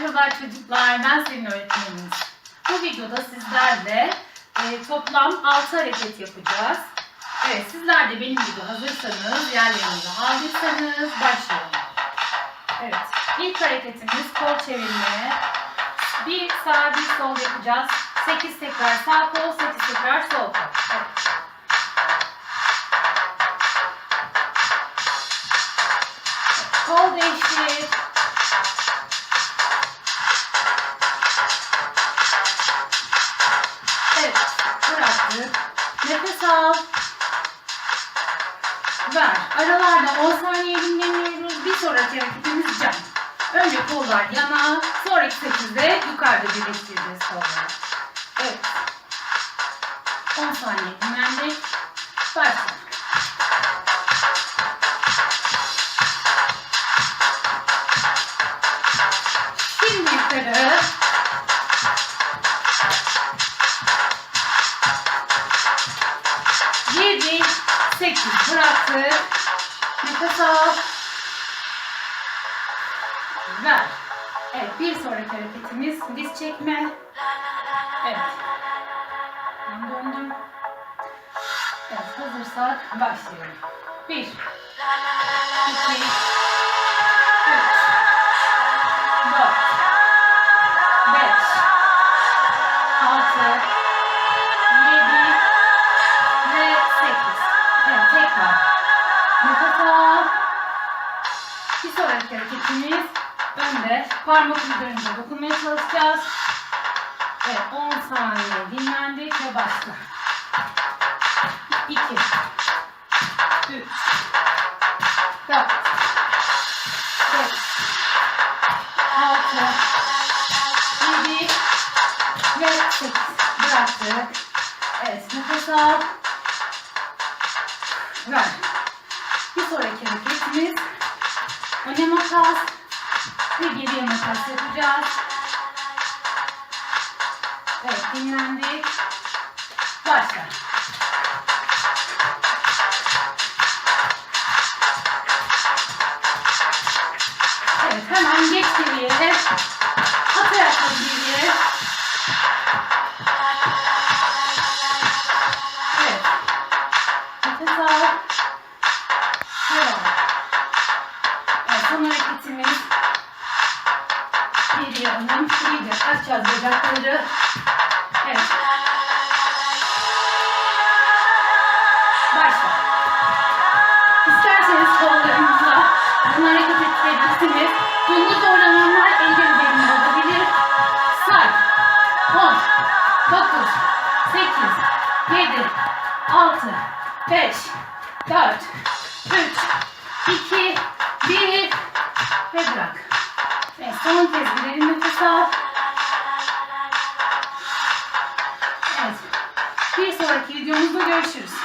Merhaba çocuklar, ben senin öğretmeniniz. Bu videoda sizlerle e, toplam 6 hareket yapacağız. Evet, sizler de benim gibi hazırsanız, yerlerinizi aldıysanız başlayalım. Evet, ilk hareketimiz kol çevirme. Bir sağ, bir sol yapacağız. 8 tekrar sağ kol, 8 tekrar sol kol. Evet. Kol değiştir. Nefes al. Ver. Aralarda 10 saniye dinleniyoruz. Bir sonraki hareketimiz jump. Önce kollar yana, sonraki 8'de yukarıda birleştireceğiz kolları. Evet. 10 saniye dinlendik. Başla. Sekiz bıraktık. Nefes al. Ver. Evet, bir sonraki hareketimiz diz çekme. Evet. Ben döndüm. Evet, hazırsak başlayalım. Bir, iki, Bir sonraki hareketimiz önde. Parmak uçlarımıza dokunmaya çalışacağız. Evet, 10 saniye dinlendik ve başla. 2 3 4 5 6 7 ve 8 bıraktık. Evet, nefes al. Ver. Bir sonraki hareketimiz öne makas ve geriye makas yapacağız. Evet, dinlendik. Başla. Evet, hemen geç geriye. At ayakkabı geriye. Evet. Nefes al. Geriye alın. İyice açacağız bacakları. Evet. Başla. İsterseniz kollarınızla bunu hareket ettirebilirsiniz. Bunu zorlananlar eller üzerinde olabilir. Say. 10, 9, 8, 7, 6, 5, 4, 3, 2, 1 ve bırak. Ve son kez al. Evet. Bir sonraki videomuzda görüşürüz.